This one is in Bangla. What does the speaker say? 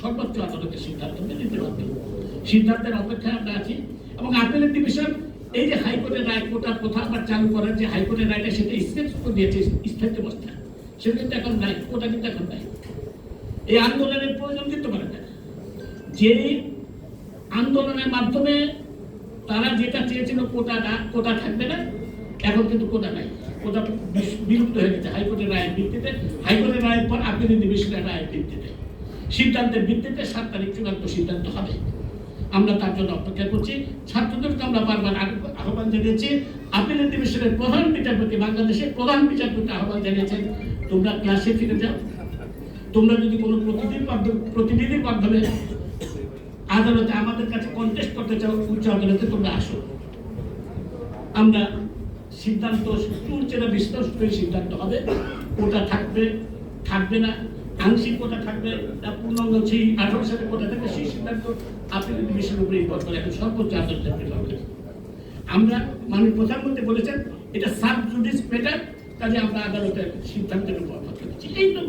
সর্বোচ্চ আদালতের সিদ্ধান্ত মেনে নিতে বাধ্য সিদ্ধান্তের অপেক্ষায় আমরা আছি। এবং আপিলের ডিভিশন এই যে হাইকোর্টের রায়, কোটা প্রথা আবার চালু করার যে হাইকোর্টের রায়টা, সেটা স্পেক্ট দিয়েছে স্থায়িত্ব অবস্থা। সেটা কিন্তু এখন নাই, কোটা কিন্তু এখন নাই। এই আন্দোলনের প্রয়োজন কিন্তু মানে না। যে আন্দোলনের মাধ্যমে তারা যেটা চেয়েছিল, কোটা না, কোটা থাকবে না, এখন কিন্তু কোটা নাই। কোটা বিলুপ্ত হয়ে গেছে হাইকোর্টের রায়ের ভিত্তিতে। হাইকোর্টের রায়ের পর আপিল ডিভিশনের রায়ের ভিত্তিতে। সিদ্ধান্তের ভিত্তিতে সাত তারিখ চূড়ান্ত সিদ্ধান্ত হবে। আমরা তার জন্য অপেক্ষা করছি। ছাত্রদেরকে আমরা বারবার আহ্বান জানিয়েছি। আপিল ডিভিশনের প্রধান বিচারপতি বাংলাদেশের প্রধান বিচারপতি আহ্বান জানিয়েছেন, তোমরা ক্লাসে ফিরে যাও। তোমরা যদি কোনো প্রতিনিধির মাধ্যমে প্রতিনিধির মাধ্যমে আদালতে আমাদের কাছে কন্টেস্ট করতে চাও, উচ্চ আদালতে তোমরা আসো। আমরা সিদ্ধান্ত চুলচেরা বিশ্লেষণ করে সিদ্ধান্ত হবে। ওটা থাকবে থাকবে না। আংশিক কোটা থাকবে পূর্ণাঙ্গ সেই আঠারো সালে কোটা থাকবে, সেই সিদ্ধান্ত আপনি বিষয়ের উপরে নির্ভর করে এখন সর্বোচ্চ হবে আমরা মাননীয় প্রধানমন্ত্রী বলেছেন, এটা সাব জুডিস ম্যাটার কাজে আমরা আদালতের সিদ্ধান্তের উপর এই তো